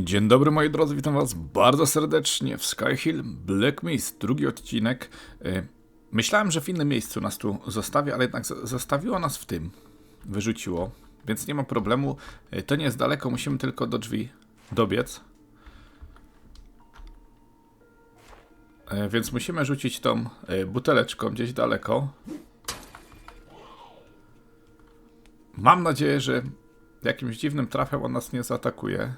Dzień dobry moi drodzy, witam was bardzo serdecznie w Skyhill Black Mist, drugi odcinek. E, Myślałem, że w innym miejscu nas tu zostawi, ale jednak zostawiło nas w tym. Wyrzuciło, więc nie ma problemu. E, To nie jest daleko, musimy tylko do drzwi dobiec. E, Więc musimy rzucić tą buteleczką gdzieś daleko. Mam nadzieję, że jakimś dziwnym trafem on nas nie zaatakuje.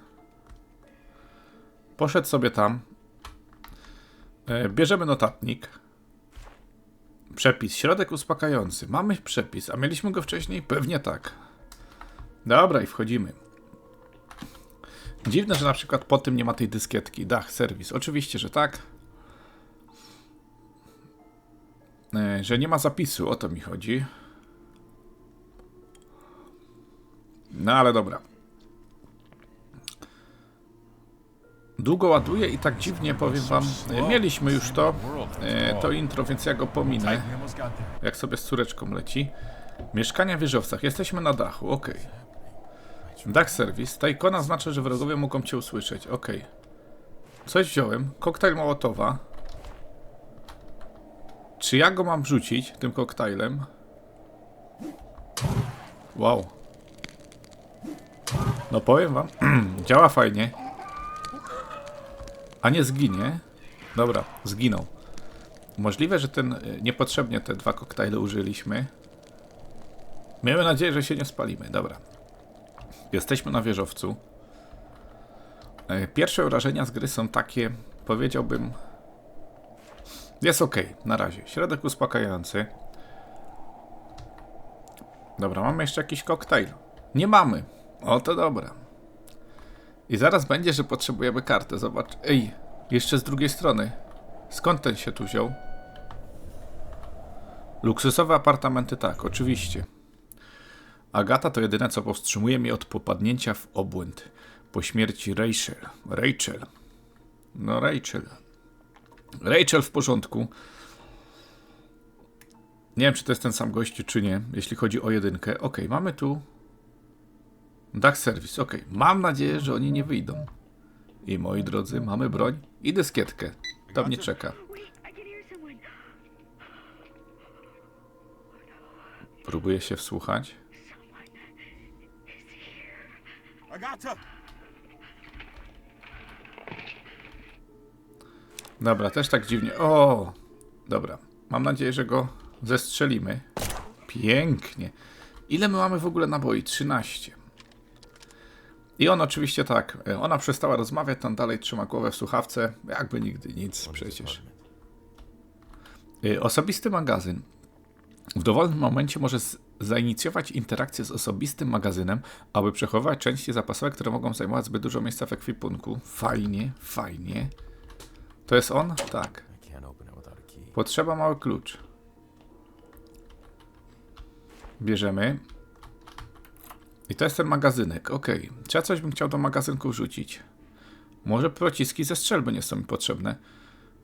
Poszedł sobie tam. E, Bierzemy notatnik. Przepis. Środek uspokajający. Mamy przepis, a mieliśmy go wcześniej? Pewnie tak. Dobra, i wchodzimy. Dziwne, że na przykład po tym nie ma tej dyskietki. Dach, serwis. Oczywiście, że tak. E, Że nie ma zapisu, o to mi chodzi. No ale dobra. Długo ładuje i tak dziwnie powiem wam. e, Mieliśmy już to, e, to intro, więc ja go pominę. Jak sobie z córeczką leci. Mieszkania w wieżowcach. Jesteśmy na dachu, ok. Dach serwis. Ta ikona oznacza, że wrogowie mogą cię usłyszeć, ok. Coś wziąłem. Koktajl Mołotowa. Czy ja go mam wrzucić tym koktajlem? Wow. No powiem wam, działa fajnie. A nie zginie. Dobra, zginął. Możliwe, że ten y, niepotrzebnie te dwa koktajle użyliśmy. Miejmy nadzieję, że się nie spalimy. Dobra. Jesteśmy na wieżowcu. E, Pierwsze wrażenia z gry są takie, powiedziałbym. Jest ok, na razie. Środek uspokajający. Dobra, mamy jeszcze jakiś koktajl. Nie mamy. O, to dobra. I zaraz będzie, że potrzebujemy kartę. Zobacz. Ej, jeszcze z drugiej strony. Skąd ten się tu wziął? Luksusowe apartamenty, tak, oczywiście. Agata to jedyne, co powstrzymuje mnie od popadnięcia w obłęd. Po śmierci Rachel. Rachel. No, Rachel. Rachel w porządku. Nie wiem, czy to jest ten sam gościu, czy nie, jeśli chodzi o jedynkę. Ok, mamy tu Dach serwis, ok. Mam nadzieję, że oni nie wyjdą. I moi drodzy, mamy broń i dyskietkę. To mnie czeka. Próbuję się wsłuchać. Dobra, też tak dziwnie. O! Dobra. Mam nadzieję, że go zestrzelimy. Pięknie. Ile my mamy w ogóle naboi? 13. I on oczywiście tak. e, Ona przestała rozmawiać, tam dalej trzyma głowę w słuchawce. Jakby nigdy nic przecież. Y, Osobisty magazyn. W dowolnym momencie może zainicjować interakcję z osobistym magazynem, aby przechowywać części zapasowe, które mogą zajmować zbyt dużo miejsca w ekwipunku. Fajnie, fajnie. To jest on? Tak. Potrzeba mały klucz. Bierzemy. I to jest ten magazynek. Ok. Czy ja coś bym chciał do magazynku wrzucić? Może pociski ze strzelby nie są mi potrzebne.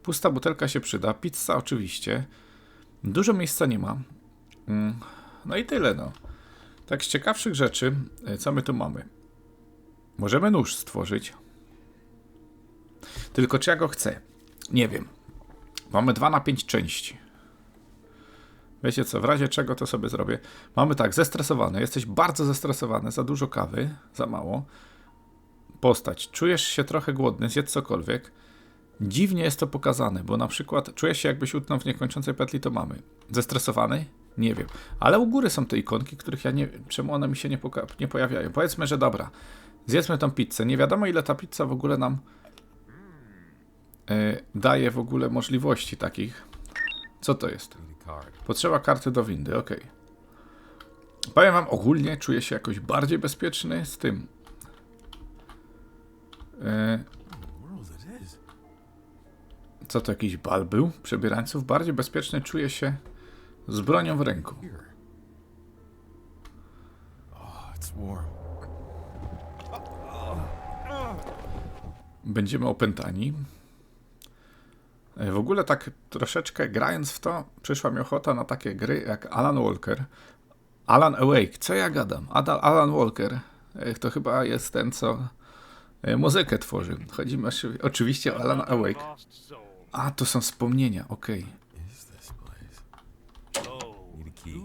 Pusta butelka się przyda. Pizza oczywiście. Dużo miejsca nie ma. Mm, No i tyle, no. Tak z ciekawszych rzeczy, y, co my tu mamy? Możemy nóż stworzyć. Tylko czy ja go chcę? Nie wiem. Mamy 2 na 5 części. Wiecie co, w razie czego to sobie zrobię. Mamy tak, zestresowany. Jesteś bardzo zestresowany, za dużo kawy, za mało. Postać, czujesz się trochę głodny, zjedz cokolwiek. Dziwnie jest to pokazane, bo na przykład czujesz się jakbyś utknął w niekończącej petli, to mamy. Zestresowany? Nie wiem. Ale u góry są te ikonki, których ja nie wiem, czemu one mi się nie, nie pojawiają. Powiedzmy, że dobra, zjedzmy tą pizzę. Nie wiadomo ile ta pizza w ogóle nam e, daje w ogóle możliwości takich. Co to jest? Potrzeba karty do windy, ok. Powiem wam, ogólnie czuję się jakoś bardziej bezpieczny z tym. E, co to jakiś bal był? Przebierańców? Bardziej bezpieczny czuję się z bronią w ręku. Będziemy opętani. W ogóle tak troszeczkę grając w to, przyszła mi ochota na takie gry jak Alan Walker. Alan Awake, co ja gadam? Ada, Alan Walker. E, To chyba jest ten, co e, muzykę tworzy. Chodzi oczywiście o Alan Awake. A, to są wspomnienia, okej. Here.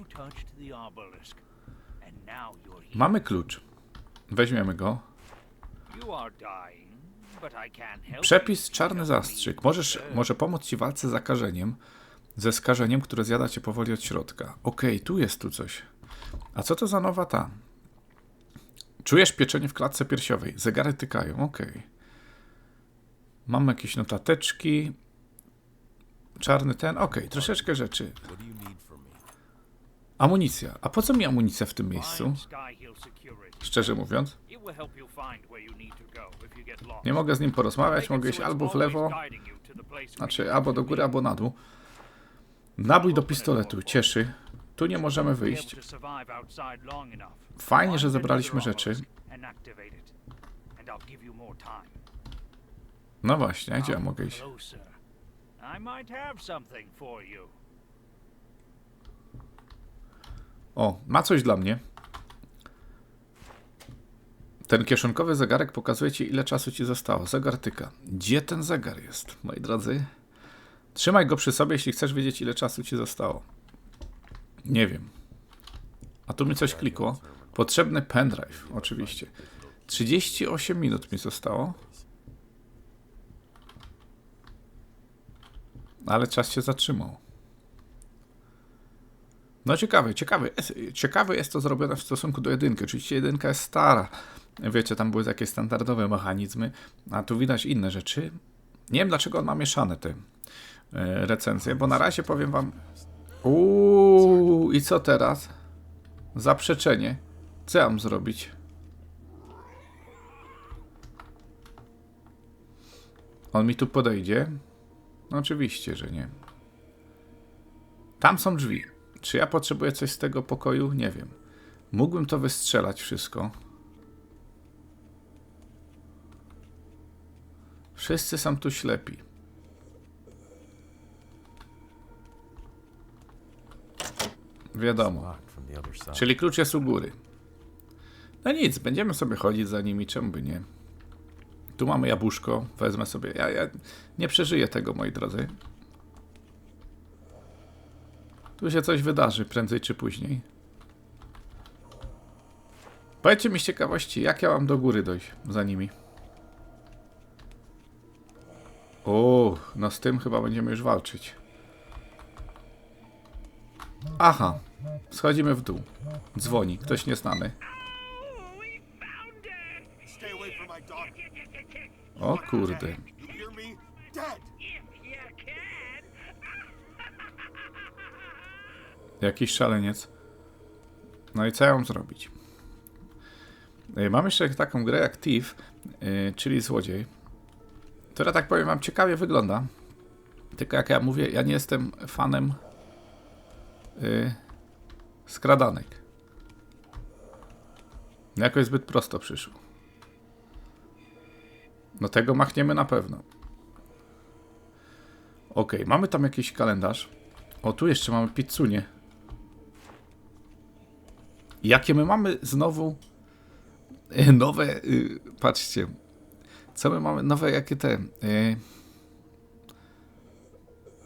Mamy klucz. Weźmiemy go. Przepis czarny zastrzyk. Możesz, może pomóc ci w walce z zakażeniem. Ze skażeniem, które zjada cię powoli od środka. Okej, tu jest tu coś. A co to za nowa ta? Czujesz pieczenie w klatce piersiowej. Zegary tykają, okej. Mamy jakieś notateczki. Czarny ten, okej, troszeczkę rzeczy. Amunicja. A po co mi amunicja w tym miejscu? Szczerze mówiąc. Nie mogę z nim porozmawiać, mogę iść albo w lewo, znaczy albo do góry, albo na dół. Nabój do pistoletu, cieszy. Tu nie możemy wyjść. Fajnie, że zebraliśmy rzeczy. No właśnie, gdzie ja mogę iść? O, ma coś dla mnie. Ten kieszonkowy zegarek pokazuje ci, ile czasu ci zostało. Zegar tyka. Gdzie ten zegar jest, moi drodzy? Trzymaj go przy sobie, jeśli chcesz wiedzieć, ile czasu ci zostało. Nie wiem. A tu mi coś klikło. Potrzebny pendrive, oczywiście. 38 minut mi zostało. Ale czas się zatrzymał. No ciekawe. Jest, ciekawe jest to zrobione w stosunku do jedynki. Oczywiście jedynka jest stara. Wiecie, tam były jakieś standardowe mechanizmy, a tu widać inne rzeczy. Nie wiem, dlaczego on ma mieszane te e, recenzje, bo na razie powiem wam... Uuu, i co teraz? Zaprzeczenie. Co ja mam zrobić? On mi tu podejdzie? No oczywiście, że nie. Tam są drzwi. Czy ja potrzebuję coś z tego pokoju? Nie wiem. Mógłbym to wystrzelać wszystko. Wszyscy są tu ślepi. Wiadomo. Czyli klucz jest u góry. No nic, będziemy sobie chodzić za nimi, czemu by nie? Tu mamy jabłuszko, wezmę sobie. Ja, ja nie przeżyję tego, moi drodzy. Tu się coś wydarzy prędzej czy później. Powiedzcie mi z ciekawości, jak ja mam do góry dojść za nimi? O, no z tym chyba będziemy już walczyć. Aha, schodzimy w dół. Dzwoni, ktoś nieznany. O kurde. Jakiś szaleniec. No i co ja mam zrobić? Y, Mam jeszcze taką grę jak Thief, y, czyli złodziej, która tak powiem wam ciekawie wygląda. Tylko jak ja mówię, ja nie jestem fanem y, skradanek. Jakoś zbyt prosto przyszło. No tego machniemy na pewno. Ok, mamy tam jakiś kalendarz. O, tu jeszcze mamy pizzunię. Jakie my mamy znowu e, nowe, y, patrzcie, co my mamy, nowe jakie te, y,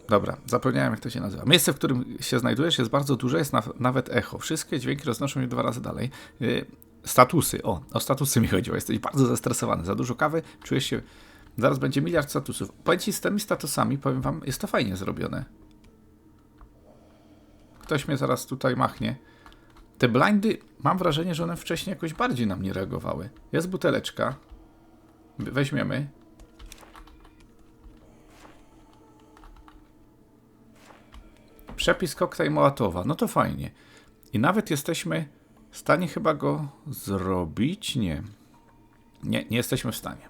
dobra, zapomniałem jak to się nazywa. Miejsce, w którym się znajdujesz jest bardzo duże, jest na, nawet echo. Wszystkie dźwięki roznoszą się dwa razy dalej. Y, statusy, o, o statusy mi chodziło, jesteś bardzo zestresowany, za dużo kawy, czujesz się, zaraz będzie miliard statusów. Powiem z tymi statusami, powiem wam, jest to fajnie zrobione. Ktoś mnie zaraz tutaj machnie. Te blindy, mam wrażenie, że one wcześniej jakoś bardziej na mnie reagowały. Jest buteleczka. Weźmiemy. Przepis koktajl Mołatowa. No to fajnie. I nawet jesteśmy w stanie chyba go zrobić? Nie. Nie, nie jesteśmy w stanie.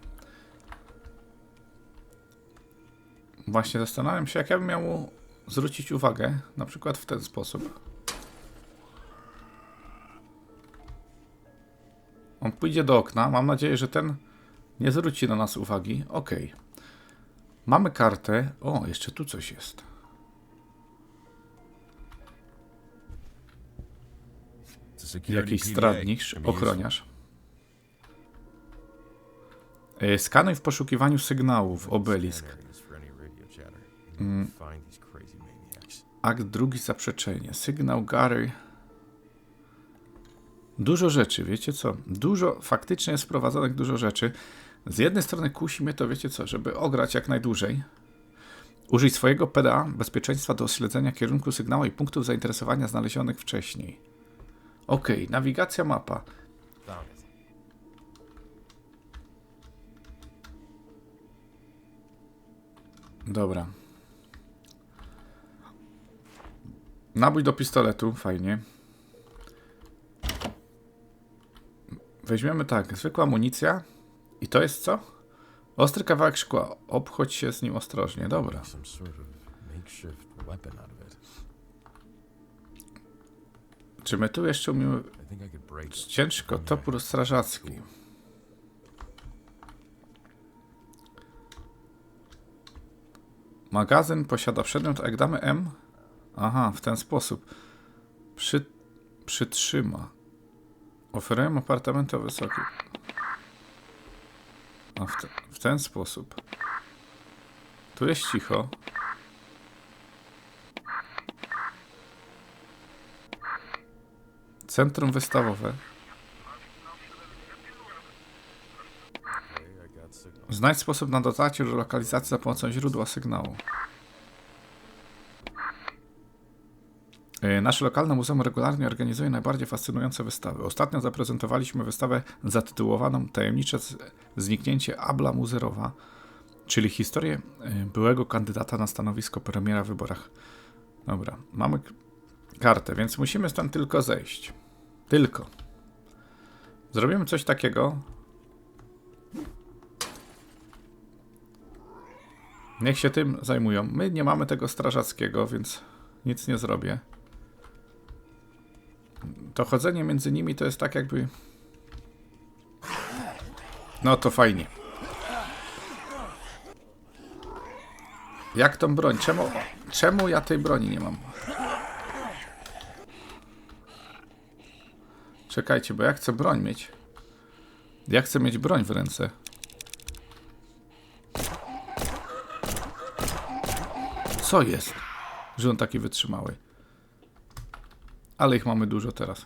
Właśnie zastanawiam się, jak ja bym miał mu zwrócić uwagę, na przykład w ten sposób. On pójdzie do okna. Mam nadzieję, że ten nie zwróci na nas uwagi. Ok. Mamy kartę. O, jeszcze tu coś jest. Jakiś useful. ochroniarz. Y, Skanuj w poszukiwaniu sygnałów, obelisk. Mm. Akt drugi zaprzeczenie. Sygnał Gary. Dużo rzeczy, wiecie co? Dużo, faktycznie jest wprowadzonych dużo rzeczy. Z jednej strony kusi mnie to, wiecie co, żeby ograć jak najdłużej. Użyj swojego PDA bezpieczeństwa do śledzenia kierunku sygnału i punktów zainteresowania znalezionych wcześniej. Ok, nawigacja mapa. Dobra. Nabój do pistoletu, fajnie. Weźmiemy tak, zwykła amunicja. I to jest co? Ostry kawałek szkła. Obchodź się z nim ostrożnie, dobra. Czy my tu jeszcze umiemy... Ciężko, topór strażacki. Magazyn posiada przedmiot, jak damy M? Aha, w ten sposób. Przy, przytrzyma. Oferuję apartamenty o wysokim. W, te, w ten sposób. Tu jest cicho. Centrum wystawowe. Znajdź sposób na dotarcie do lokalizacji za pomocą źródła sygnału. Yy, Nasze lokalne muzeum regularnie organizuje najbardziej fascynujące wystawy. Ostatnio zaprezentowaliśmy wystawę zatytułowaną Tajemnicze zniknięcie Abla Muzerowa, czyli historię yy, byłego kandydata na stanowisko premiera w wyborach. Dobra, mamy kartę, więc musimy stąd tylko zejść. Tylko. Zrobimy coś takiego, Niech się tym zajmują. My nie mamy tego strażackiego, więc nic nie zrobię. To chodzenie między nimi to jest tak jakby... No to fajnie. Jak tą broń? Czemu, czemu ja tej broni nie mam? Czekajcie, bo ja chcę broń mieć. Ja chcę mieć broń w ręce. Co jest? Że on taki wytrzymały. Ale ich mamy dużo teraz.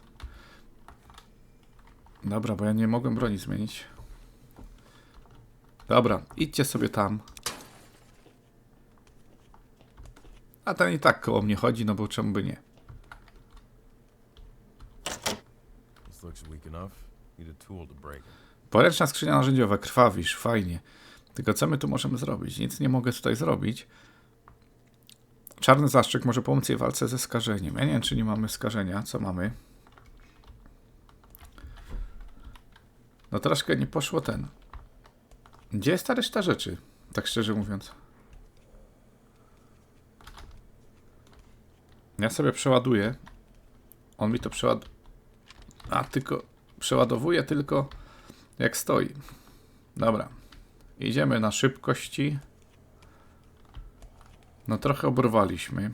Dobra, bo ja nie mogłem broni zmienić. Dobra, idźcie sobie tam. A ten i tak koło mnie chodzi, no bo czemu by nie? Poręczna skrzynia narzędziowa, krwawisz, fajnie. Tylko co my tu możemy zrobić? Nic nie mogę tutaj zrobić. Czarny zaszczyk może pomóc jej w walce ze skażeniem. Ja nie wiem, czy nie mamy skażenia. Co mamy? No troszkę nie poszło ten. Gdzie jest ta reszta rzeczy? Tak szczerze mówiąc. Ja sobie przeładuję. On mi to przeład... A, tylko... Przeładowuje tylko jak stoi. Dobra. Idziemy na szybkości. No trochę obrwaliśmy.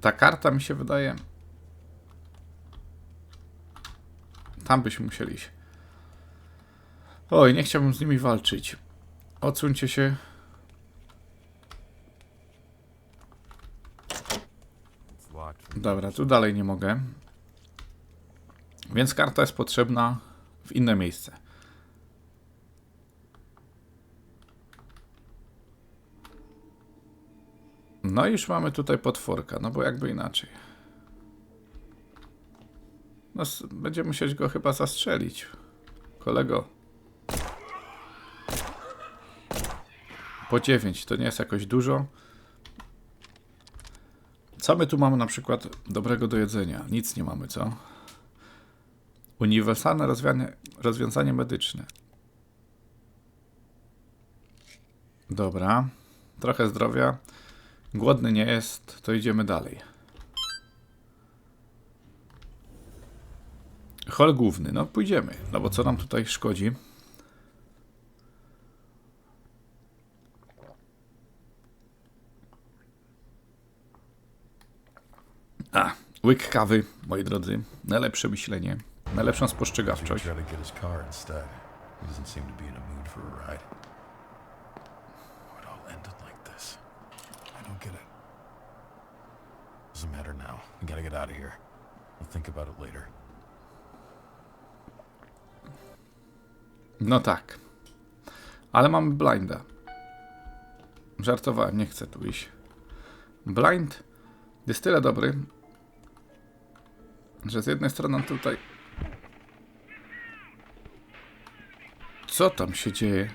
Ta karta mi się wydaje... Tam byśmy musieli iść. Oj, nie chciałbym z nimi walczyć. Odsuńcie się. Dobra, tu dalej nie mogę. Więc karta jest potrzebna w inne miejsce. No i już mamy tutaj potworka, no bo jakby inaczej. No, będziemy musieć go chyba zastrzelić. Kolego. Po 9 to nie jest jakoś dużo. Co my tu mamy na przykład dobrego do jedzenia? Nic nie mamy, co? Uniwersalne rozwiązanie, rozwiązanie medyczne. Dobra. Trochę zdrowia. Głodny nie jest, to idziemy dalej. Hol główny, no pójdziemy. No bo co nam tutaj szkodzi? A, łyk kawy, moi drodzy. Najlepsze myślenie. najlepszą spostrzegawczość. try to get his car instead. He doesn't seem to be in a mood for a ride. Oh, it all ended like this. I don't get it. Doesn't matter now. We gotta get out of here. We'll think about it later. No tak. Ale mamy blinda. Żartowałem, nie chcę tu iść. Blind jest tyle dobry, że z jednej strony tutaj... Co tam się dzieje?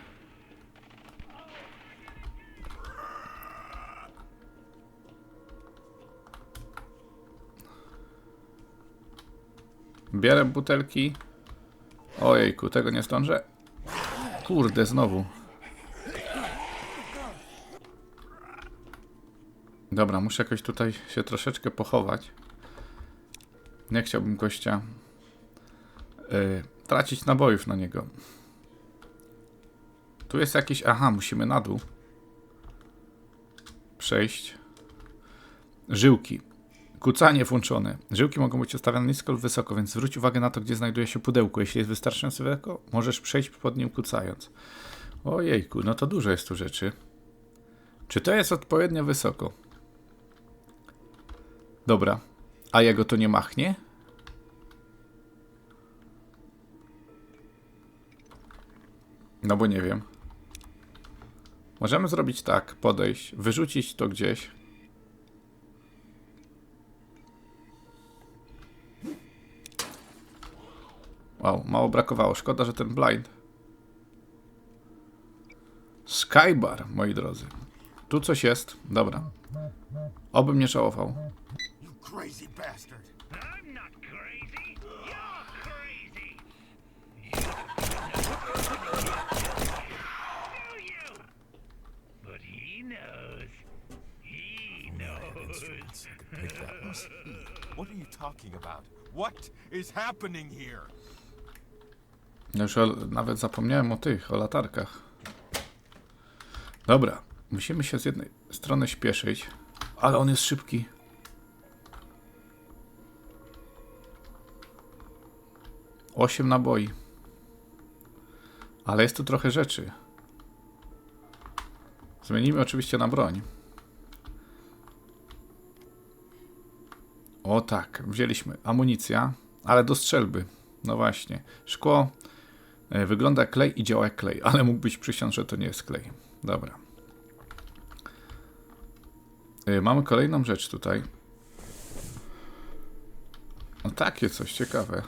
Bierę butelki. Ojejku, tego nie zdążę. Kurde, znowu. Dobra, muszę jakoś tutaj się troszeczkę pochować. Nie chciałbym gościa yy, tracić nabojów na niego. Tu jest jakiś... Aha, musimy na dół przejść. Żyłki. Kucanie włączone. Żyłki mogą być ustawione nisko lub wysoko, więc zwróć uwagę na to, gdzie znajduje się pudełko. Jeśli jest wystarczająco wysoko, możesz przejść pod nim kucając. Ojejku, no to dużo jest tu rzeczy. Czy to jest odpowiednio wysoko? Dobra. A jego to nie machnie? No bo nie wiem. Możemy zrobić tak, podejść, wyrzucić to gdzieś. Wow, mało brakowało. Szkoda, że ten blind. Skybar, moi drodzy. Tu coś jest. Dobra. Obym nie he? What are you talking about? What is happening here? Ja Już o, nawet zapomniałem o tych, o latarkach. Dobra, musimy się z jednej strony śpieszyć, ale on jest szybki. Osiem naboi. Ale jest tu trochę rzeczy. Zmienimy oczywiście na broń. O tak, wzięliśmy amunicja, ale do strzelby. No właśnie. Szkło wygląda jak klej i działa jak klej, ale mógłbyś przysiąc, że to nie jest klej. Dobra. E, Mamy kolejną rzecz tutaj. No takie coś ciekawe.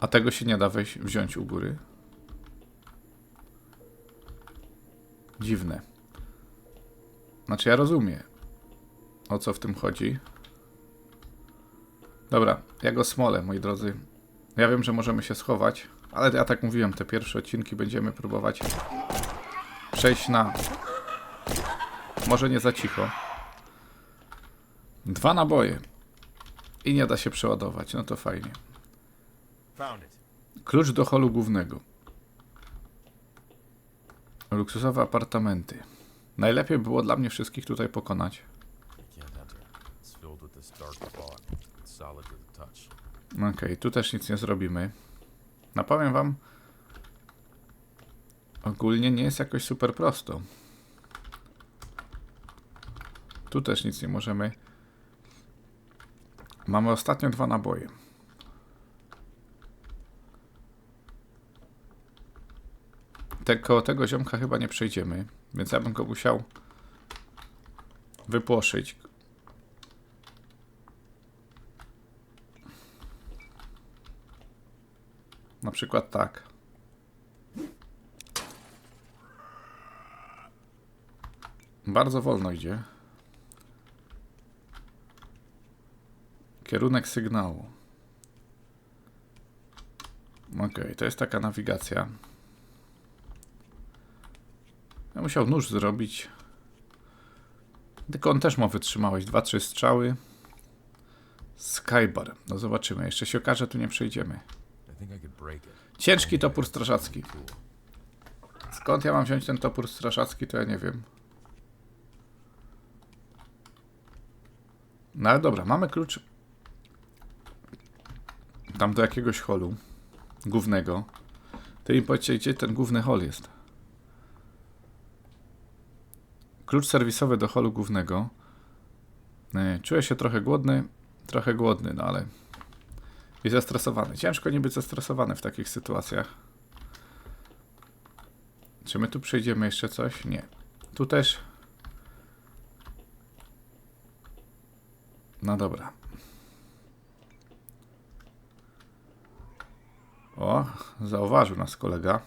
A tego się nie da weź, wziąć u góry. Dziwne. Znaczy ja rozumiem, o co w tym chodzi. Dobra, ja go smolę, moi drodzy. Ja wiem, że możemy się schować, ale ja tak mówiłem, te pierwsze odcinki będziemy próbować przejść na... Może nie za cicho. Dwa naboje. I nie da się przeładować, no to fajnie. Klucz do holu głównego. Luksusowe apartamenty. Najlepiej było dla mnie wszystkich tutaj pokonać. Okej, tu też nic nie zrobimy. No powiem wam, ogólnie nie jest jakoś super prosto. Tu też nic nie możemy. Mamy ostatnio dwa naboje. Te, tego ziomka chyba nie przejdziemy, więc ja bym go musiał wypłoszyć. Na przykład tak. Bardzo wolno idzie. Kierunek sygnału. Ok, to jest taka nawigacja. Ja musiał nóż zrobić. Tylko on też ma wytrzymałość. Dwa, trzy strzały. Skybar. No zobaczymy. Jeszcze się okaże, tu nie przejdziemy. Ciężki topór strażacki. Skąd ja mam wziąć ten topór strażacki, to ja nie wiem. No ale dobra, mamy klucz tam do jakiegoś holu głównego. Ty mi powiedzcie, gdzie ten główny hol jest. Klucz serwisowy do holu głównego. E, Czuję się trochę głodny, trochę głodny, no ale i zestresowany. Ciężko nie być zestresowany w takich sytuacjach. Czy my tu przejdziemy jeszcze coś? Nie. Tu też. No dobra. O, zauważył nas kolega.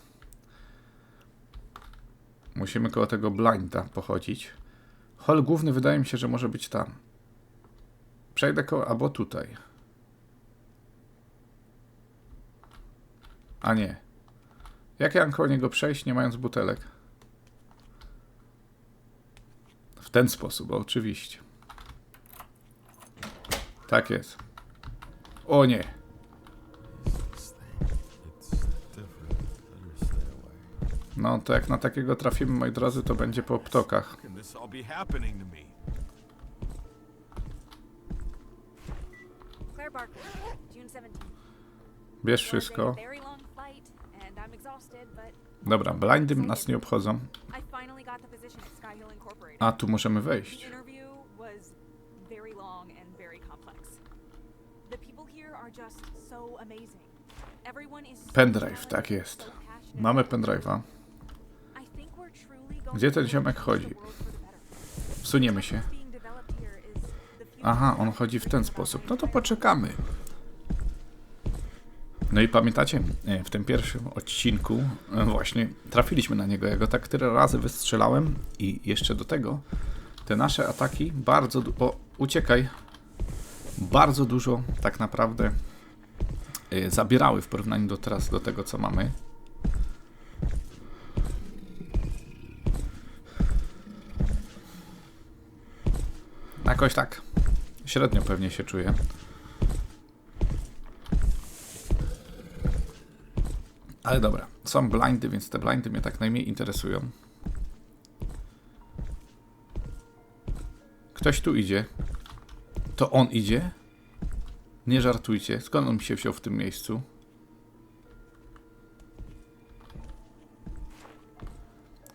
Musimy koło tego blinda pochodzić. Hol główny wydaje mi się, że może być tam. Przejdę koło, albo tutaj. A nie. Jak ja mam koło niego przejść, nie mając butelek? W ten sposób, oczywiście. Tak jest. O nie. No to jak na takiego trafimy, moi drodzy, to będzie po ptokach. How can this all be happening to me? Claire Barker, June 17th. Bierz wszystko. Dobra, blindy nas nie obchodzą. A, tu możemy wejść. Pendrive, tak jest. Mamy pendrive'a. Gdzie ten ziomek chodzi? Wsuniemy się. Aha, on chodzi w ten sposób. No to poczekamy. No i pamiętacie, e, w tym pierwszym odcinku e, właśnie trafiliśmy na niego. Ja go tak tyle razy wystrzelałem i jeszcze do tego te nasze ataki bardzo... O, uciekaj! Bardzo dużo tak naprawdę e, zabierały w porównaniu do teraz do tego, co mamy. Jakoś tak średnio pewnie się czuję. Ale dobra, są blindy, więc te blindy mnie tak najmniej interesują. Ktoś tu idzie. To on idzie? Nie żartujcie. Skąd on się wziął w tym miejscu?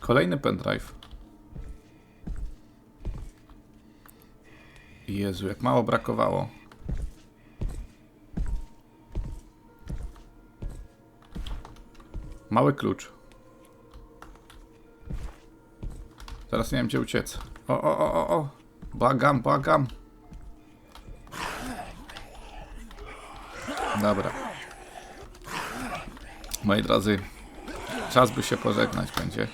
Kolejny pendrive. Jezu, jak mało brakowało. Mały klucz. Teraz nie wiem gdzie uciec. O, o, o, o, o. Błagam, błagam. Dobra. Moi drodzy, czas by się pożegnać będzie.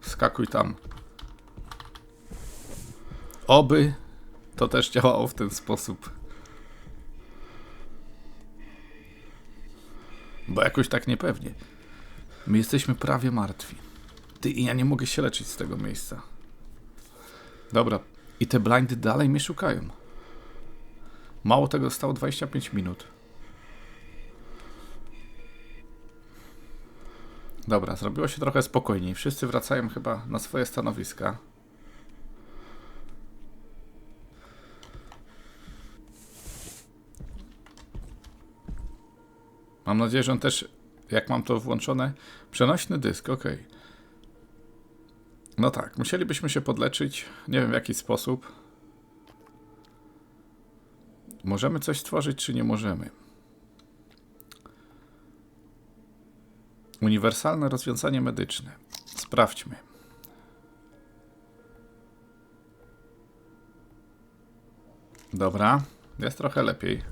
Skakuj tam. Oby to też działało w ten sposób. Bo jakoś tak niepewnie. My jesteśmy prawie martwi. Ty i ja nie mogę się leczyć z tego miejsca. Dobra. I te blindy dalej mnie szukają. Mało tego, zostało 25 minut. Dobra, zrobiło się trochę spokojniej. Wszyscy wracają chyba na swoje stanowiska. Mam nadzieję, że on też, jak mam to włączone, przenośny dysk, ok. No tak, musielibyśmy się podleczyć, nie wiem w jaki sposób. Możemy coś stworzyć, czy nie możemy? Uniwersalne rozwiązanie medyczne. Sprawdźmy. Dobra, jest trochę lepiej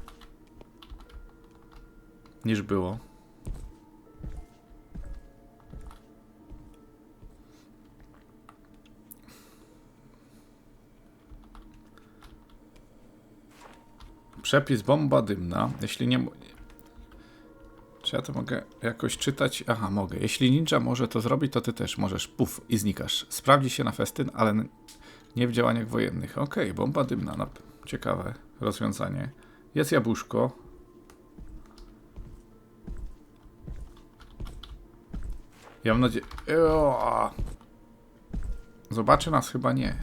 niż było. Przepis bomba dymna. Jeśli nie. Czy ja to mogę jakoś czytać? Aha, mogę. Jeśli ninja może to zrobić, to ty też możesz. Puf i znikasz. Sprawdzi się na festyn, ale nie w działaniach wojennych. Okej, bomba dymna. No, ciekawe rozwiązanie. Jest jabłuszko. Ja mam nadzieję. Zobaczy nas chyba nie.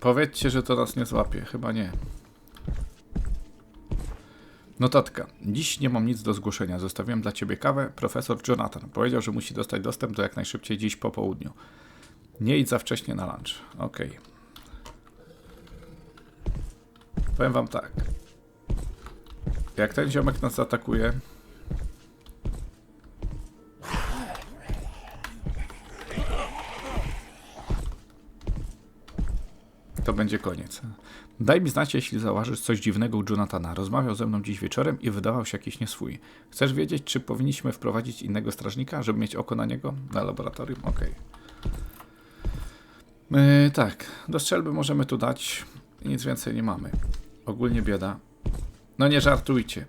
Powiedzcie, że to nas nie złapie. Chyba nie. Notatka. Dziś nie mam nic do zgłoszenia. Zostawiłem dla ciebie kawę. Profesor Jonathan powiedział, że musi dostać dostęp do jak najszybciej dziś po południu. Nie idź za wcześnie na lunch. Okej. Powiem wam tak. Jak ten ziomek nas zaatakuje, to będzie koniec. Daj mi znać, jeśli zauważysz coś dziwnego u Jonathana. Rozmawiał ze mną dziś wieczorem i wydawał się jakiś nieswój. Chcesz wiedzieć, czy powinniśmy wprowadzić innego strażnika, żeby mieć oko na niego? Na laboratorium? Okej. Yy, tak, do strzelby możemy tu dać. Nic więcej nie mamy. Ogólnie bieda. No nie żartujcie.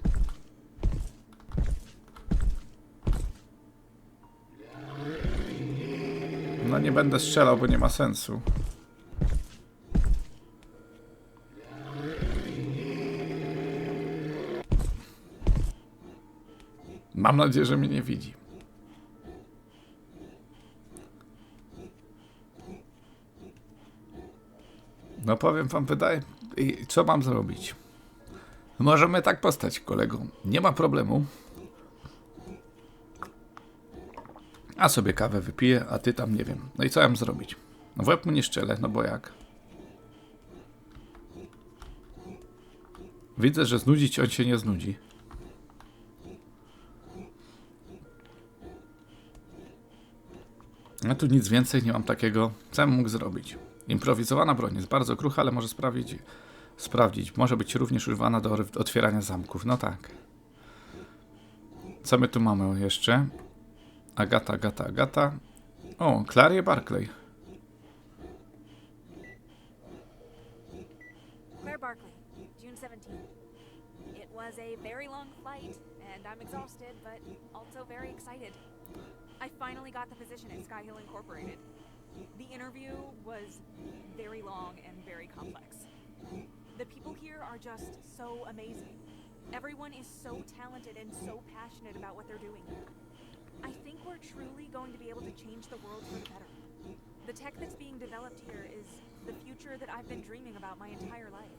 No nie będę strzelał, bo nie ma sensu. Mam nadzieję, że mnie nie widzi. No powiem wam, wydaje. Co mam zrobić? Możemy tak postać, kolego. Nie ma problemu. A sobie kawę wypiję, a ty tam nie wiem. No i co mam zrobić? No w łeb mu nie szczelę, no bo jak? Widzę, że znudzić on się nie znudzi. Ja tu nic więcej nie mam takiego, co mógł zrobić. Improwizowana broń jest bardzo krucha, ale może sprawić, sprawdzić. Może być również używana do otwierania zamków. No tak. Co my tu mamy jeszcze? Agata, Agata, Agata. O, Clarie Barclay. Claire Barkley, June 17th. It was a very long flight, and I'm exhausted, but also very excited. I finally got the position at Sky Hill Incorporated. The interview was very long and very complex. The people here are just so amazing. Everyone is so talented and so passionate about what they're doing. I think we're truly going to be able to change the world for the better. The tech that's being developed here is the future that I've been dreaming about my entire life.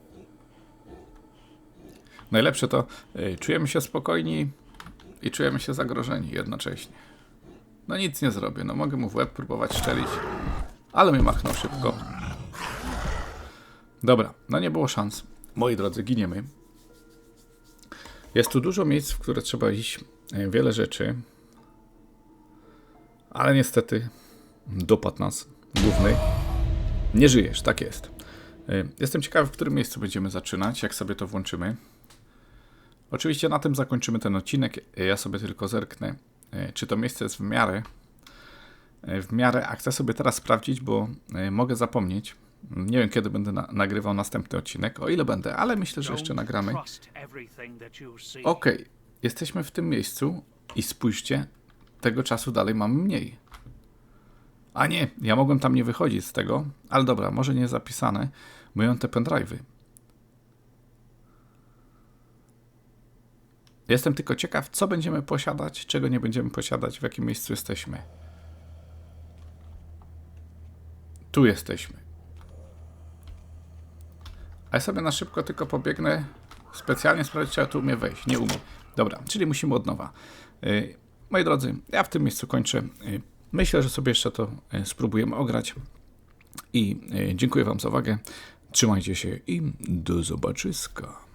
Najlepsze to y, czujemy się spokojni i czujemy się zagrożeni jednocześnie. No nic nie zrobię, no mogę mu w łeb próbować szczelić, ale mnie machnął szybko. Dobra, no nie było szans. Moi drodzy, giniemy. Jest tu dużo miejsc, w które trzeba iść, y, wiele rzeczy, ale niestety dopadł nas główny. Nie żyjesz, tak jest. Y, Jestem ciekawy, w którym miejscu będziemy zaczynać, jak sobie to włączymy. Oczywiście na tym zakończymy ten odcinek. Ja sobie tylko zerknę, czy to miejsce jest w miarę. W miarę, a chcę sobie teraz sprawdzić, bo mogę zapomnieć. Nie wiem, kiedy będę na nagrywał następny odcinek, o ile będę, ale myślę, że jeszcze nagramy. Okej, jesteśmy w tym miejscu i spójrzcie, tego czasu dalej mamy mniej. A nie, ja mogłem tam nie wychodzić z tego, ale dobra, może nie zapisane, myją te pendrive'y. Jestem tylko ciekaw, co będziemy posiadać, czego nie będziemy posiadać, w jakim miejscu jesteśmy. Tu jesteśmy. A ja sobie na szybko tylko pobiegnę specjalnie sprawdzić, czy ja tu umie wejść. Nie umie. Dobra, czyli musimy od nowa. Yy, Moi drodzy, ja w tym miejscu kończę. Yy, Myślę, że sobie jeszcze to yy, spróbujemy ograć. I dziękuję Wam za uwagę. Trzymajcie się i do zobaczyska.